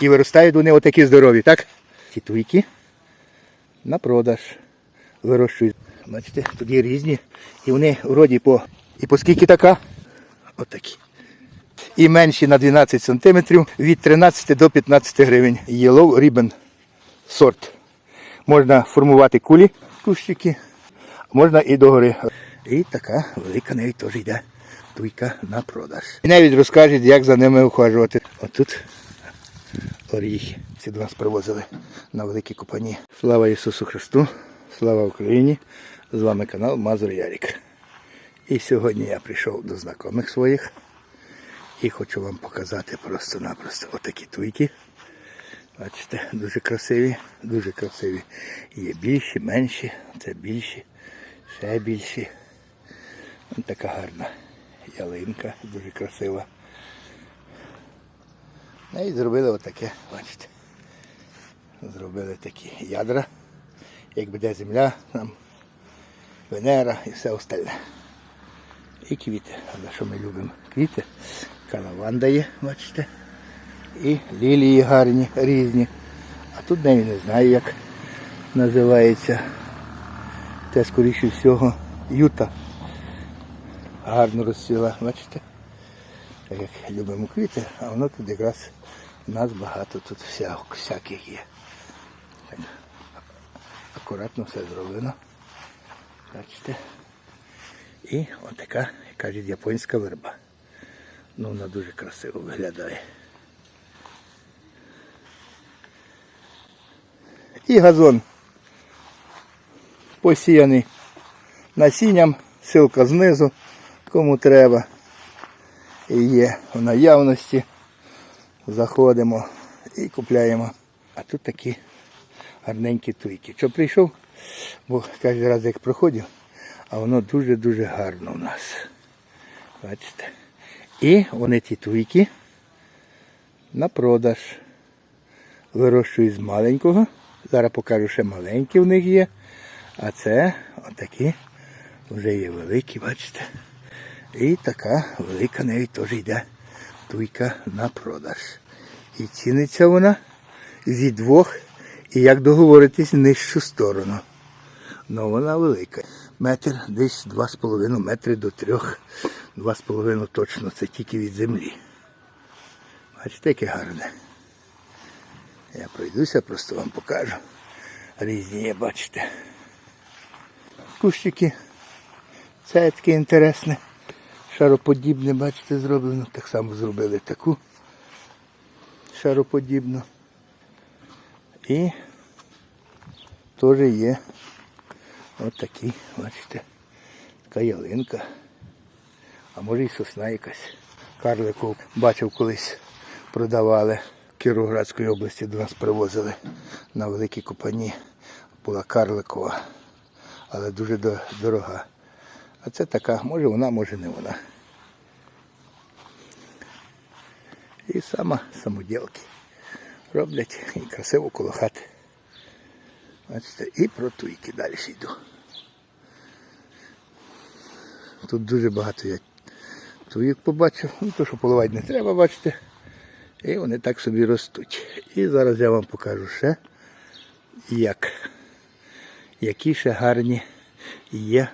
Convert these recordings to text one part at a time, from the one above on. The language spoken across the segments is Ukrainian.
І виростають вони отакі здорові, так? Ці туйки на продаж вирощують. Бачите, тут є різні. І вони вроді по. І по скільки така? Отакі. І менші на 12 см від 13 до 15 гривень. Yellow Ribbon сорт. Можна формувати кулі, кущики, можна і догори. І така велика навіть теж йде туйка на продаж. І навіть розкажуть, як за ними ухажувати. Отут оріхи. Ці до нас привозили на великі купані. Слава Ісусу Христу, слава Україні! З вами канал Мазур Ярік. І сьогодні я прийшов до знайомих своїх і хочу вам показати просто-напросто отакі туйки. Бачите, дуже красиві, дуже красиві. Є більші, менші, це більші, ще більші. Ось така гарна ялинка, дуже красива. І зробили отаке, бачите. Зробили такі ядра. Як буде земля, там Венера і все остальне. І квіти. Але що ми любимо? Квіти. Калаванда є, бачите. І лілії гарні, різні. А тут неї не знаю, як називається. Це скоріше всього юта. Гарно розцвіла, бачите? Так як любимо квіти, а воно тут якраз у нас багато тут вся, всяких є. Так, акуратно все зроблено. Бачите? І отака, як кажуть, японська верба. Ну, вона дуже красиво виглядає. І газон посіяний насінням, силка знизу, кому треба. Є в наявності. Заходимо і купляємо. А тут такі гарненькі туйки. Що прийшов, бо кожен раз як проходив, а воно дуже-дуже гарно у нас. Бачите? І вони ті туйки на продаж. Вирощують з маленького. Зараз покажу, ще маленькі в них є. А це отакі вже є великі, бачите. І така велика навіть теж йде туйка на продаж. І ціниться вона зі двох, і як договоритись нижчу сторону. Ну вона велика. Метр десь два з половиною метри до трьох. Два з половиною точно, це тільки від землі. Бачите, яке гарне. Я пройдуся, просто вам покажу. Різні бачите. Кущики. Це таке інтересне. Шароподібне, бачите, зроблено. Так само зробили таку шароподібну. І теж є отакі, бачите, така ялинка. А може і сосна якась. Карлику бачив колись продавали в Кіровоградської області до нас привозили на великій купані. Була карликова, але дуже дорога. А це така, може вона, може не вона. І сама самоділки роблять і красиво коло хати. Бачите, і про туйки далі йду. Тут дуже багато я туїк побачив, ну то що поливати не треба, бачите. І вони так собі ростуть. І зараз я вам покажу ще, як, які ще гарні є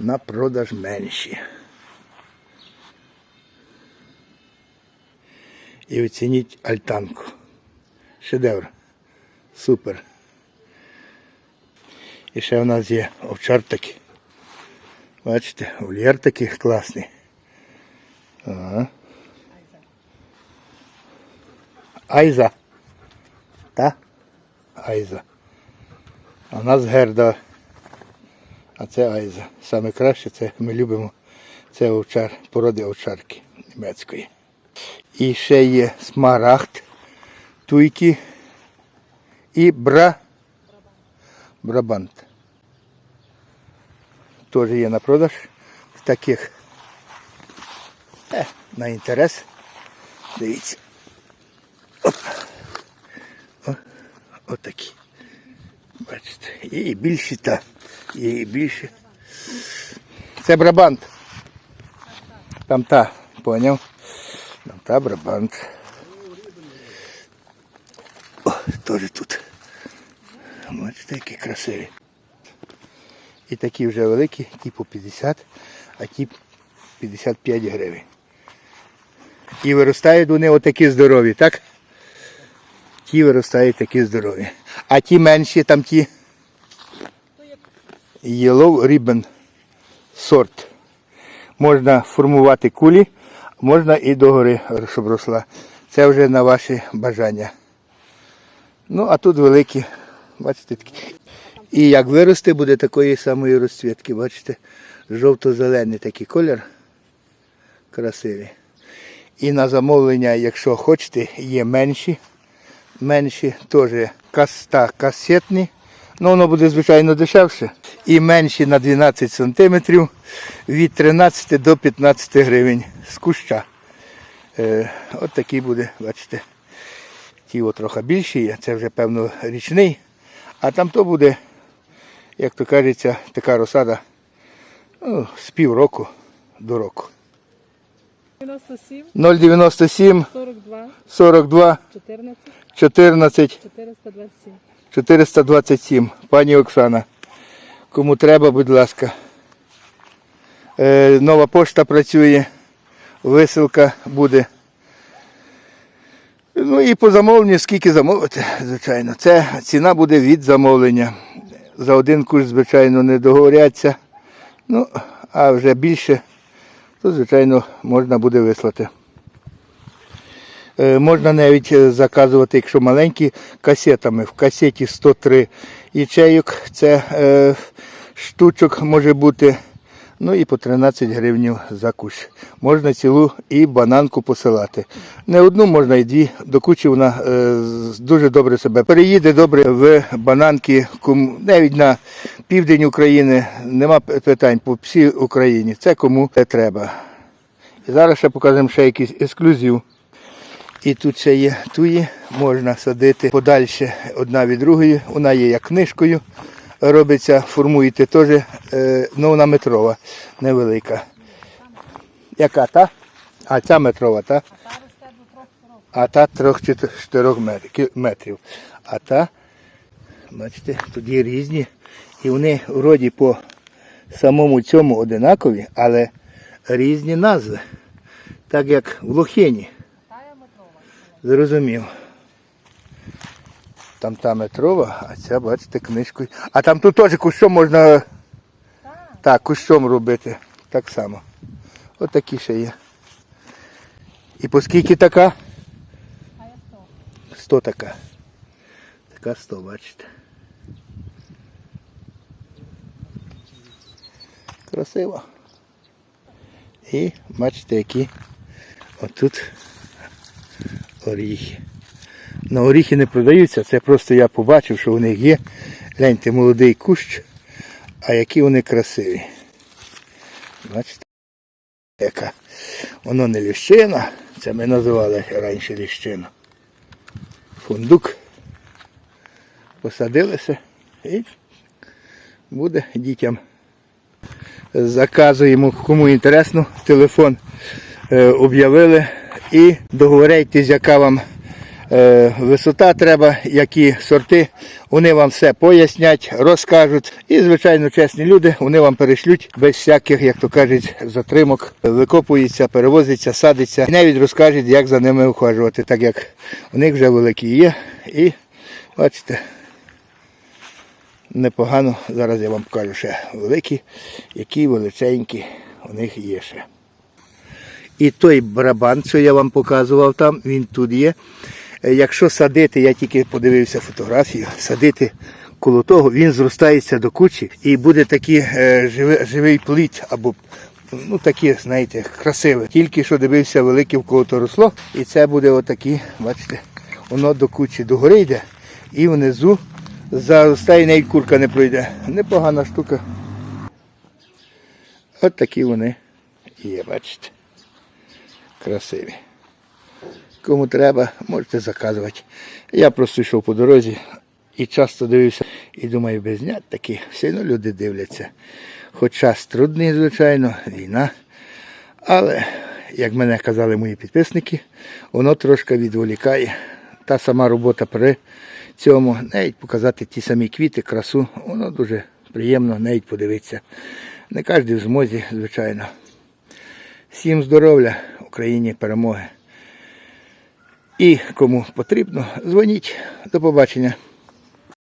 на продаж менші. І оцініть альтанку. Шедевр. Супер. І ще в нас є овчар такий. Бачите, вольєр такий класний. Ага. Айза. Та? Айза. А в нас герда. А це Айза. Саме краще це ми любимо. Це овчар, породи овчарки німецької. І ще є смарагд, туйки і бра. Брабант. Теж є на продаж в таких. Е, на інтерес. Дивіться. Оп. О, отакі. Бачите. І більші та є і більше. Це Брабант. Там та, поняв? Там та Брабант. О, теж тут. Бачите, які красиві. І такі вже великі, ті по 50, а ті 55 гривень. І виростають вони отакі здорові, так? Ті виростають такі здорові. А ті менші, там ті Yellow Ribbon сорт. Можна формувати кулі, можна і догори, щоб росла. Це вже на ваші бажання. Ну, а тут великі, бачите, такі. І як виросте, буде такої самої розцвітки, бачите, жовто-зелений такий колір. Красивий. І на замовлення, якщо хочете, є менші. Менші теж каста касетні. Ну, воно буде, звичайно, дешевше. І менші на 12 см від 13 до 15 гривень з куща. Е, от такий буде, бачите. Ті от трохи більші це вже певно річний. А там то буде, як то кажеться, така розсада ну, з півроку до року. 097 42, 42 14, 14 427. 427. Пані Оксана. Кому треба, будь ласка. Е, нова пошта працює, висилка буде. Ну і по замовленню, скільки замовити, звичайно. Це ціна буде від замовлення. За один курс, звичайно, не договоряться. Ну, а вже більше, то, звичайно, можна буде вислати. Е, Можна навіть е, заказувати, якщо маленькі, касетами. В касеті 103 ячейок, це штучок може бути. Ну і по 13 гривень за кущ. Можна цілу і бананку посилати. Не одну, можна і дві. До кучі вона е, дуже добре себе переїде добре в бананки, кому- навіть на південь України. Нема питань по всій Україні. Це кому треба. І зараз ще покажемо ще якийсь ексклюзив. І тут ще є туї, можна садити подальше одна від другої. Вона є як книжкою. Робиться, формуєте теж, е, ну вона метрова, невелика. Яка та? А ця метрова, та? А та трьох чотирьох метрів. А та, бачите, тут є різні. І вони вроді по самому цьому одинакові, але різні назви. Так як в лохині. Зрозумів. Там та метрова, а ця, бачите, книжкою. А там тут теж кущом можна. Так, кущом робити. Так само. От такі ще є. І по скільки така? А я 100. 100 така. Така 100, бачите. Красиво. І бачите, які отут оріхи. На оріхи не продаються, це просто я побачив, що в них є. Гляньте, молодий кущ, а які вони красиві. Бачите? Яка. Воно не ліщина, це ми називали раніше ліщину. Фундук. Посадилися і буде дітям. Заказуємо, кому інтересно, телефон е, об'явили і договоряйтесь, яка вам висота треба, які сорти. Вони вам все пояснять, розкажуть. І, звичайно, чесні люди, вони вам перешлють без всяких, як то кажуть, затримок. Викопується, перевозиться, садиться. І навіть розкажуть, як за ними ухажувати, так як у них вже великі є. І бачите, непогано. Зараз я вам покажу ще великі, які величенькі у них є ще. І той барабан, що я вам показував там, він тут є. Е, Якщо садити, я тільки подивився фотографію, садити коло того, він зростається до кучі і буде такий е, живий, живий плід або ну такі, знаєте, красиве. Тільки що дивився велике в кого то росло, і це буде отакі, бачите, воно до кучі догори йде і внизу заростає, навіть курка не пройде. Непогана штука. От такі вони є, бачите. Красиві. Кому треба, можете заказувати. Я просто йшов по дорозі і часто дивився і думаю, без знять такі, все одно люди дивляться. Хоч час трудний, звичайно, війна. Але, як мене казали мої підписники, воно трошки відволікає. Та сама робота при цьому, навіть показати ті самі квіти, красу, воно дуже приємно навіть подивитися. Не кожен в змозі, звичайно. Всім здоров'я, Україні перемоги. І кому потрібно, дзвоніть. До побачення.